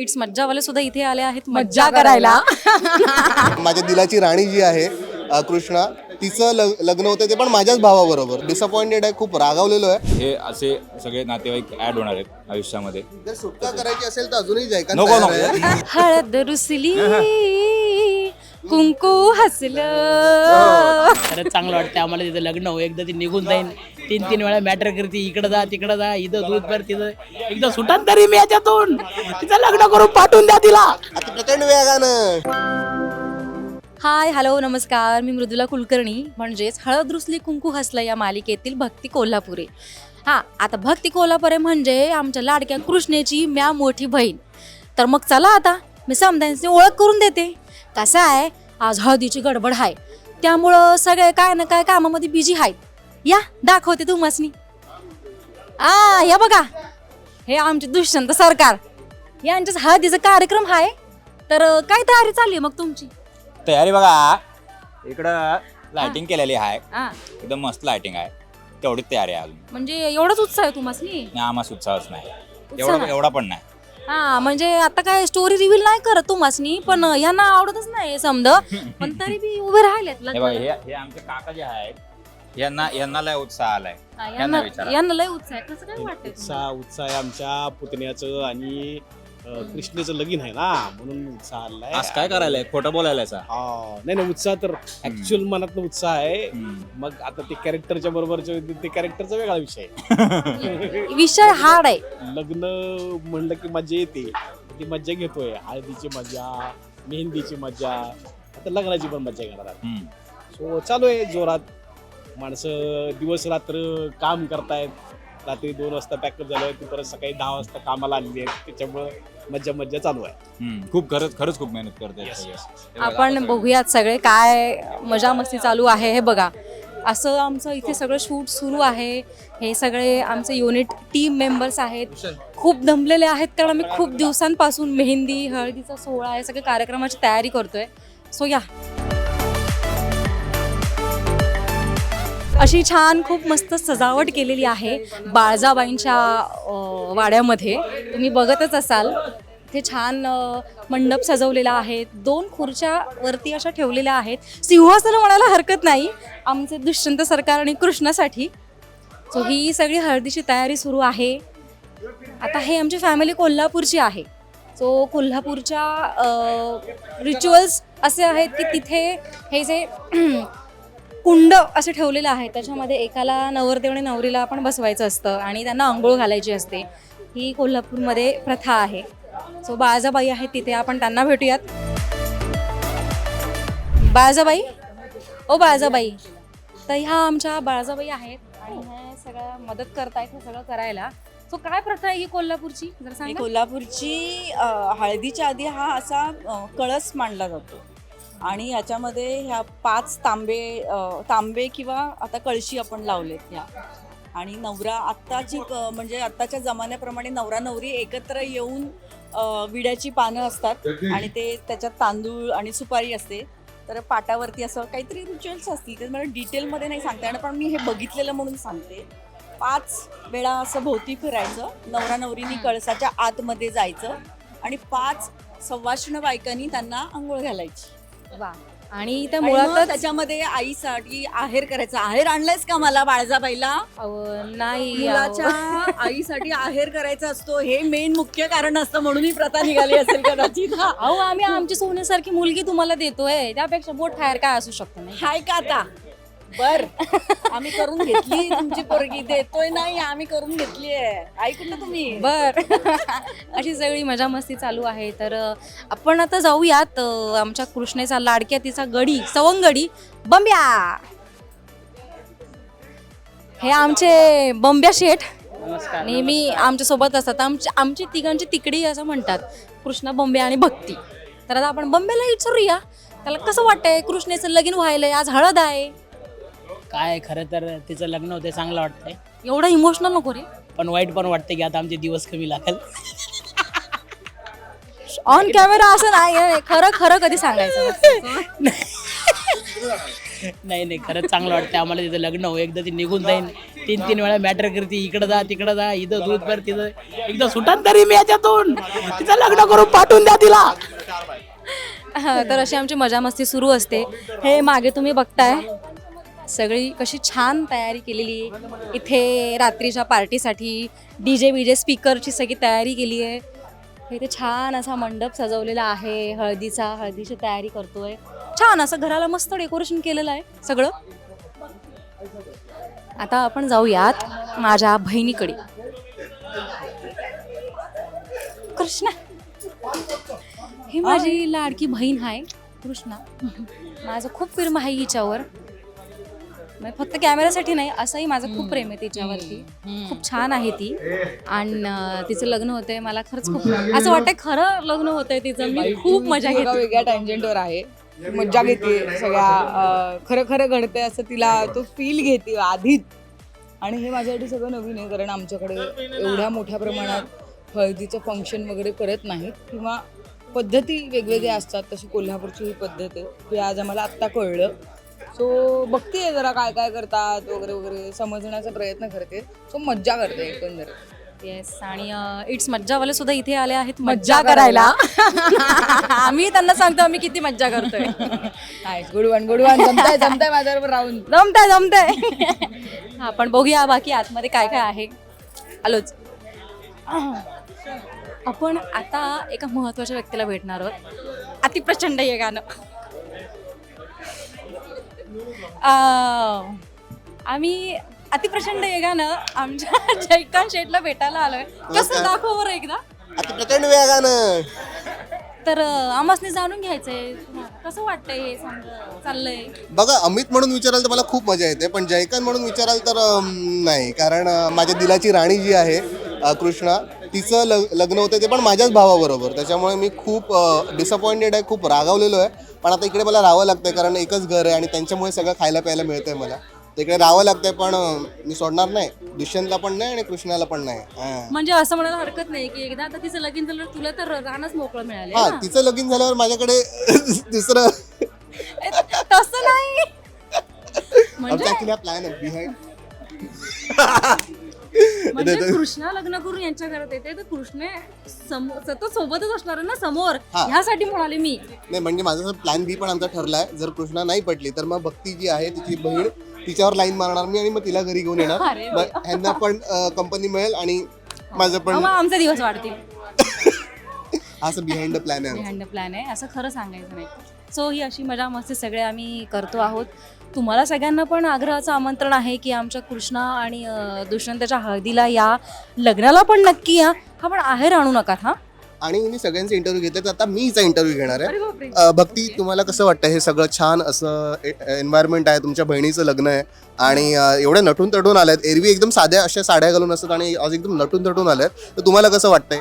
It's मज्जावाले सुद्धा इथे आले आहेत मज्जा करायला. माझ्या दिलाची राणी जी आहे अ, कृष्णा तिचं लग- लग्न होतं ते पण माझ्याच भावाबरोबर. डिसअपॉइंटेड आहे खूप रागावलेलो आहे. हे असे सगळे नातेवाईक ऍड होणार आहेत आयुष्यामध्ये. जर सुटका करायची असेल तर अजूनही जाय का नको, तयार आहे. नको. हळद रुसली. कुंकू हसलं. खरंच चांगलं वाटतं आम्हाला तिथं लग्न हो एकदा ती निघून जाईन. तीन तीन वेळा मॅटर करते. इकडं जा तिकडं जा. इथं दूध भर तिथं. एकदा सुटान तरी मी याच्यातून. तिचं लग्न करून पाठवून द्या तिला. आता प्रचंड वेगानं हाय हॅलो नमस्कार. मी मृदुला कुलकर्णी. म्हणजेच हळद रुसली कुंकू हसलं या मालिकेतील भक्ती कोल्हापुरे. हां आता भक्ती कोल्हापुरे म्हणजे आमच्या लाडक्या कृष्णेची म्या मोठी बहीण. तर मग चला आता मी समजायची ओळख करून देते. कसं आहे? आज हळदीची गडबड आहे त्यामुळं सगळे काय ना काय कामामध्ये बिझी आहेत या दाखवते तुम्हासनी आ या बघा. हे आमचे दुष्यंत सरकार. यांच्याच हळदीचा कार्यक्रम आहे तर काय तयारी चालली आहे मग तुमची? तयारी बघा. इकडं लाइटिंग केलेली आहे हा. एकदम मस्त लाइटिंग आहे. तेवढीच तयारी आहे अजून. म्हणजे एवढाच उत्साह आहे तुम्हाला आम्हाला उत्साहच नाही. उत्साह एवढा नाही. एवढा पण नाही. हा म्हणजे आता काय स्टोरी रिव्हील नाही करत तुम्हाला पण यांना आवडतच नाही समज पण तरी बी उभे राहिलेत हे बघा लग्नाला. हे हे आमचे काका जे आहेत यांना यांना लय उत्साह आलाय हा, यांना यांना विचारा यांना लय उत्साह आहे कसं काय वाटतंय तुम्हाला? उत्साह उत्साह आहे आमच्या पुतण्याचं आणि कृष्णेचं लगीन आहे ना म्हणून उत्साह आलाय आज काय करायला खोटं बोलायला? हा नाही नाही उत्साह तर ऍक्च्युअल मनात उत्साह आहे. मग आता ते कॅरेक्टरच्या बरोबरचे ते कॅरेक्टरचा वेगळा विषय आहे. विषय हार्ड आहे. लग्न म्हणलं की मजा येते. ती मजा घेतोय. हळदीची मजा मेहंदीची मजा आता लग्नाची पण मजा घेणार. सो चालू आहे जोरात. माणसं दिवस रात्र काम करतायत. रात्री दोन वाजता पॅकअप झालं ती परत सकाळी दहा वाजता कामाला आलेली आहेत त्याच्यामुळं मज्जा मज्जा चालू आहे. हम्म. खूप खरंच खरंच खूप मेहनत करते Yes, yes, हे आपण बघूयात सगळे काय मजा मस्ती चालू आहे हे बघा. असं आमचं इथे सगळं शूट सुरू आहे. हे सगळे आमचे युनिट टीम मेंबर्स आहेत. खूप दमलेले आहेत कारण आम्ही खूप दिवसांपासून मेहंदी हळदीचा सोहळा हे सगळे कार्यक्रमाची तयारी करतोय. सो या. अशी छान खूप मस्त सजावट केलेली आहे बाळजाबाईंच्या वाड्यामध्ये. तुम्ही बघतच असाल. इथे छान मंडप सजवलेला आहे. दोन खुर्च्या वरती अशा ठेवलेल्या आहेत. सिंहासन म्हणायला हरकत नाही. आमचे दुष्यंत सरकार आणि कृष्णासाठी. सो ही सगळी हळदीची तयारी सुरू आहे. आता हे आमची फॅमिली कोल्हापूरची आहे. सो कोल्हापूरच्या रिच्युअल्स असे आहेत की तिथे हे जे कुंड असं ठेवलेलं आहे. त्याच्यामध्ये एकाला नवरदेव आणि नवरीला आपण बसवायचं असतं आणि त्यांना आंघोळ घालायची असते. ही कोल्हापूरमध्ये प्रथा आहे. सो बाळाजाबाई आहेत तिथे. आपण त्यांना भेटूयात. बाळाजाबाई? ओ बाळाजाबाई. तर ह्या आमच्या बाळाजाबाई आहेत आणि ह्या सगळ्या मदत करतायत हे सगळं करायला. सो काय प्रथा आहे ही कोल्हापूरची? जर आणि कोल्हापूरची अ, हळदीच्या आधी हा असा अ, कळस मांडला जातो. आणि याच्यामध्ये ह्या पाच तांबे तांबे किंवा आता कळशी आपण लावलेत ह्या. आणि नवरा आत्ताची क- म्हणजे आत्ताच्या जमान्याप्रमाणे नवरा नवरी एकत्र येऊन विड्याची पानं असतात आणि ते त्याच्यात तांदूळ आणि सुपारी असते. तर पाटावरती असं काहीतरी रिच्युअल्स असतील. ते मला डिटेलमध्ये नाही सांगता येणार पण मी हे बघितलेलं म्हणून सांगते. पाच वेळा असं भोवती फिरायचं नवरा नवरीनी कळसाच्या आतमध्ये जायचं आणि पाच सव्वाशण बायकांनी त्यांना आंघोळ घालायची. वा. आणि त्या मुळातच त्याच्यामध्ये आईसाठी आहेर करायचा. आहेर आणलायस का मला बाळजाबाईला? अहो, नाही मुलाच्या अहो. आईसाठी आहेर करायचा असतो हे मेन मुख्य कारण असतं म्हणून ही प्रथा निघाली असेल कदाचित. हा. अहो आम्ही आमची सोन्यासारखी मुलगी तुम्हाला देतोय. त्यापेक्षा मोठ फायर काय असू शकतं नाही? हाय का आता? बर. आम्ही करून घेतली तुमची पोरगी. देतोय नाही आम्ही करून घेतली आहे. ऐकून ना तुम्ही? बर. अशी सगळी मजा मस्ती चालू आहे. तर अ, आपण आता जाऊयात अ, आमच्या कृष्णेचा लाडक्या तिचा गडी सवंगडी बंब्या. हे आमचे बंब्या शेठ. नमस्कार. नेहमी आमच्यासोबत असतात. आमची आमची तिघांची तिकडी असं म्हणतात. कृष्णा बंबे आणि भक्ती. तर आता आपण बंब्याला विचारूया. त्याला कसं वाटतंय? कृष्णेचं लगीन व्हायलंय. आज हळद आहे. काय खरं तर तिचं लग्न होते चांगलं वाटतंय. एवढं इमोशनल नको रे. पण वाईट पण वाटतं की आता आमचे दिवस कमी लागेल. ऑन कॅमेरा असं नाही आहे. खरं खरं कधी सांगायचं? नाही नाही खरंच चांगलं वाटतं आम्हाला तिथं लग्न हो एकदा ती निघून जाईन. तीन तीन वेळा मॅटर करते. इकडं जा तिकडं जा इथं दूध भर तिथं. एकदा सुटान तरी मी याच्यातून. तिचं लग्न करून पाठवून द्या तिला. हा, तर अशी आमची मजा मस्ती सुरू असते. हे मागे तुम्ही बघताय. सगळी कशी छान तयारी केलेली आहे. इथे रात्रीच्या पार्टीसाठी डी जे बी जे स्पीकरची सगळी तयारी केली आहे. इथे छान असा मंडप सजवलेला आहे. हळदीचा हळदीची तयारी करतोय. छान असं घराला मस्त डेकोरेशन केलेलं आहे सगळं. आता आपण जाऊयात माझ्या बहिणीकडे. कृष्णा. ही माझी लाडकी बहीण आहे. कृष्णा. माझं खूप प्रेम आहे हिच्यावर. म्हणजे फक्त कॅमेऱ्यासाठी नाही असंही माझं खूप प्रेम आहे तिच्यावरती. खूप छान आहे ती. आणि तिचं लग्न होतंय मला खरंच खूप असं वाटतंय खरं लग्न होतंय तिचं. मी खूप मजा घेते. वेगळ्या टँजंटवर आहे. मज्जा घेते सगळ्या खरं खरं घडतंय असं तिला तो फील घेते आधीच. आणि हे माझ्यासाठी सगळं नवीन आहे कारण आमच्याकडे एवढ्या मोठ्या प्रमाणात हळदीचं फंक्शन वगैरे करत नाहीत. किंवा पद्धती वेगवेगळ्या असतात तशी कोल्हापूरची ही पद्धत आहे. हे आज आम्हाला आत्ता कळलं. सो बघते जरा काय काय करतात वगैरे वगैरे. समजण्याचा प्रयत्न करते. सो मज्जा करते एकंदरीत येस आणि इट्स मज्जावाले सुद्धा इथे आले आहेत. मज्जा करायला. आम्ही त्यांना सांगतो आम्ही किती मज्जा करतोय. नाही गुड वन गुड वन जमताय जमताय माझ्याबरोबर राहून जमतंय जमतंय. हा पण बघूया बाकी आतमध्ये काय काय आहे. आलोच. आपण आता एका महत्त्वाच्या व्यक्तीला भेटणार आहोत. अतिप्रचंड हे गाणं. आम्ही अतिप्रचंड हे गाणं आमच्या जयकांत शेटला भेटायला आलोय. कसं दाखव बरं एकदा. आता प्रचंड वेगानं. तर अं, आम्हासनी जाणून घ्यायचंय. कसं वाटतंय हे चाललंय? बघा अमित म्हणून विचाराल तर मला खूप मजा येते पण जयकांत म्हणून विचाराल तर अम, नाही. कारण अं, माझ्या दिलाची राणी जी आहे अं, कृष्णा तिचं लग लग्न होतं ते पण माझ्याच भावाबरोबर. त्याच्यामुळे मी खूप डिसअपॉइंटेड आहे खूप रागावलेलो आहे. पण आता इकडे मला राहावं लागतंय कारण एकच घर आहे आणि त्यांच्यामुळे सगळं खायला प्यायला मिळतंय मला. तर इकडे राहावं लागतंय पण मी सोडणार नाही. दुष्यंतला पण नाही आणि कृष्णाला पण नाही. हां. म्हणजे असं म्हणायला हरकत नाही की एकदा आता तिचं लगीन झालं तुला तर रानच मोकळं मिळाले हा तिचं लगीन झाल्यावर माझ्याकडे दुसरं तसं नाही. म्हणजे प्लॅन आहे बिहाइंड म्हणजे कृष्णा लग्न करून यांच्या घरात येते तर कृष्ण समोर सतत सोबतच असणार आहे ना समोर? हा. ह्यासाठी म्हणाले मी. नाही म्हणजे माझा प्लॅन बी पण आमचा ठरला आहे जर कृष्णा नाही पटली तर मग भक्ती जी आहे तिची बहीण तिच्यावर लाईन मारणार मी आणि मग तिला घरी घेऊन येणार. अरे मग ह्यांना पण कंपनी मिळेल आणि माझं पण मग आमचे दिवस वाढतील. असं बिहाइंड द प्लॅन आहे हँड प्लॅन आहे. असं खरं सांगायचं नाही. सो ही अशी मजा मस्ती सगळे आम्ही करतो आहोत. तुम्हाला सगळ्यांना पण आग्रहाचं आमंत्रण आहे की आमच्या कृष्णा आणि दुष्यंताच्या हळदीला या लग्नाला पण नक्की या. हा पण आहेर आणू नका हा. आणि मी सगळ्यांचे इंटरव्ह्यू घेतले तर आता मी हिचा इंटरव्ह्यू घेणार आहे. भक्ती तुम्हाला कसं वाटतं? हे सगळं छान असं एन्व्हायरमेंट आहे तुमच्या बहिणीचं लग्न आहे. आणि अ, एवढे नटून तटून आल्यात एरवी एकदम साध्या अशा साड्या घालून असतात आणि आज एकदम नटून तटून आल्यात तर तुम्हाला कसं वाटतंय?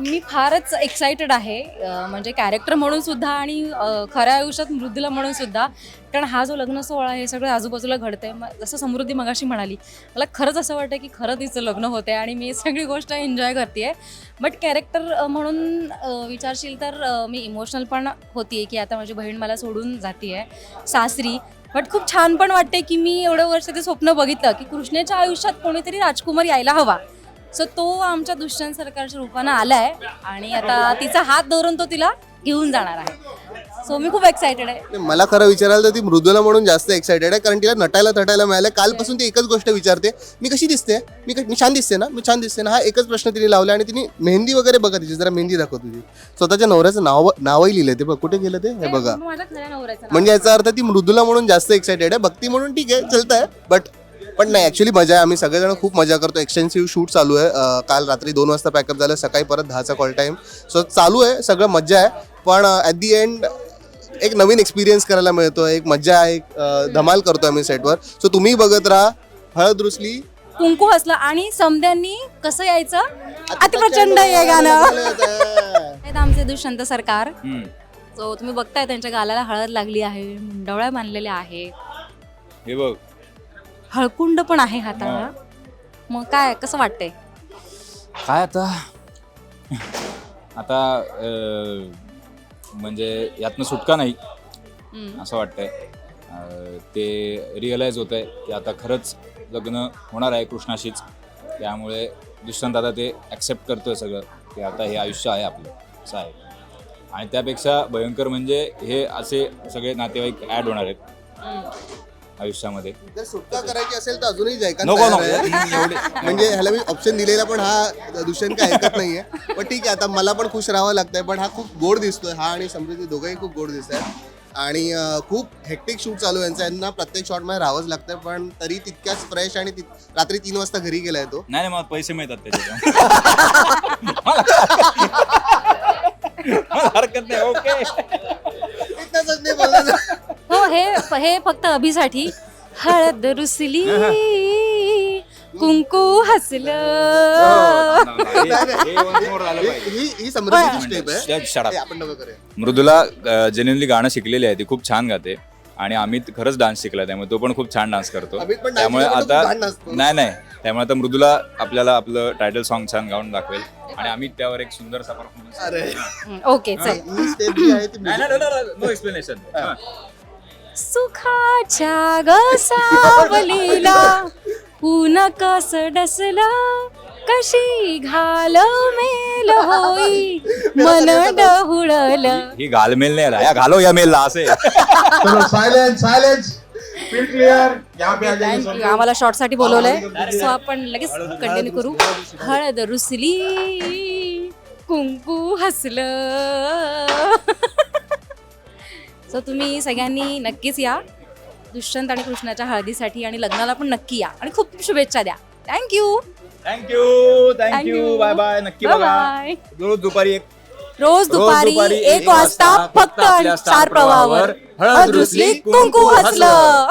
मी फारच एक्सायटेड आहे. म्हणजे कॅरेक्टर म्हणून सुद्धा आणि खऱ्या आयुष्यात मृदुला म्हणून सुद्धा. कारण हा जो लग्न सोहळा आहे हे सगळं आजूबाजूला घडतंय. मग जसं समृद्धी मगाशी म्हणाली मला खरंच असं वाटतं की खरं तिचं लग्न होतं आहे आणि मी सगळी गोष्ट एन्जॉय करते बट कॅरेक्टर म्हणून विचारशील तर मी इमोशनल पण होती की आता माझी बहीण मला सोडून जाते आहे सासरी. बट खूप छान पण वाटते की मी एवढं वर्ष ते स्वप्न बघितलं की कृष्णेच्या आयुष्यात कोणीतरी राजकुमार यायला हवा. सो तो आमच्या दुष्यंत सरकारच्या रूपानं आलाय आणि आता तिचा हात धरून तो तिला घेऊन जाणार आहे. सो मी खूप एक्सायटेड आहे. नाही, मला खरं विचारायला तर ती मृदुला म्हणून जास्त एक्सायटेड आहे कारण तिला नटायला तटायला मिळालं कालपासून ती एकच गोष्ट विचारते. मी कशी दिसते? मी क- मी छान दिसते ना? मी छान दिसते ना? हा एकच प्रश्न तिने लावला आणि तिने मेहंदी वगैरे बघा तिची जरा मेहंदी दाखव तुझी. स्वतःच्या नवऱ्याचं नाव नावही लिहिलंय ते बघ. कुठे गेलं ते? हे बघा. माझ्या खऱ्या नवऱ्याचं नाव. म्हणजे याचा अर्थ ती मृदुला म्हणून जास्त एक्सायटेड आहे. भक्ती म्हणून ठीक आहे चलत आहे बट पण नाही ॲक्च्युली मजा आहे. आम्ही सगळेजण खूप मजा करतो. एक्सटेन्सिव्ह शूट चालू आहे. अं, काल रात्री दोन वाजता पॅकअप झालं. सकाळी परत दहाचा कॉल टाईम सो चालू आहे. सगळं मजा आहे. पण ॲट दी एंड एक नवीन एक्सपिरियन्स करायला मिळतो एक मजा आहे. एक अं, धमाल करतो आम्ही सेटवर सो तुम्ही बघत राहा. हळद रुसली. कुंकू हसला. आणि समध्यांनी कसं यायचं? अतिप्रचंड हे गाणं. आहेत आमचे दुष्यंत सरकार. सो तुम्ही बघताय त्यांच्या गालाला हळद लागली आहे. मुंडवळ्या बांधलेल्या आहे हे बघ. हळकुंड पण आहे हाताला मग काय कसं वाटतंय? काय आता? आता अं, म्हणजे यातनं सुटका नाही हम्म. असं वाटतंय. अं, ते रिअलाईज होत आहे की आता खरंच लग्न होणार आहे कृष्णाशीच. त्यामुळे दुष्यंत आता ते ॲक्सेप्ट करतोय सगळं की आता हे आयुष्य आहे आपलं असं आहे. आणि त्यापेक्षा भयंकर म्हणजे हे असे सगळे नातेवाईक ॲड होणार आहेत. आयुष्यामध्ये. जर सुटका करायची असेल तर अजूनही नको नको. एवढे म्हणजे ह्याला मी ऑप्शन दिलेला पण हा दुष्यंत काय ऐकत नाहीये. पण ठीक आहे आता मला पण खुश राहावं लागतंय पण हा खूप गोड दिसतोय. हा आणि समृद्धी दोघंही खूप गोड दिसत आहेत आणि खूप हेक्टिक शूट चालू आहे. यांचा यांना प्रत्येक शॉटमध्ये राहावंच लागतंय पण तरी तितक्याच फ्रेश आणि रात्री तीन वाजता घरी गेलाय तो. नाही नाही मला पैसे मिळतात मला हरकत नाही ओके. हो फक्त अभिसाठी. हळद रुसली कुंकू हसलं. ही- ही ही समृद्धीची स्टेप आहे. शट हे आपण नको करूया. मृदुला जेन्युनली गाणं शिकलेली आहे. ती खूप छान गाते. आणि अमित खरंच डान्स शिकला त्यामुळे तो पण खूप छान डान्स करतो. अमित पण dance त्यामुळे शिकला, पण तो आता छान नाचतो. नाही नाही. त्यामुळे आता मृदुला आपल्याला आपलं टायटल सॉन्ग छान गाऊन दाखवेल. आणि अमित त्यावर एक सुंदरसा परफॉर्मन्स अरे. हं, ओके चल. ही स्टेप जी आहे ती नो एक्सप्लेनेशन सुखाच्या ग सावलीला ऊन कस डसला कशी घाल मेल होई. मन डहुळल ही घालमेल नाही आला या घालो या मेलला असे थँक्यू आम्हाला शॉर्टसाठी बोलवलंय. सो आपण लगेच कंटिन्यू करू. हळद रुसली कुंकू हसलं. सो तुम्ही सगळ्यांनी नक्कीच या. दुष्यंत आणि कृष्णाच्या हळदीसाठी आणि लग्नाला पण नक्की या. आणि खूप शुभेच्छा द्या. Thank you thank you thank you bye. Bye नक्की बघा. Bye. रोज दुपारी एक रोज दुपारी एक वाजता फक्त चार प्रवाहावर हळद रुसली कुंकू हसलं.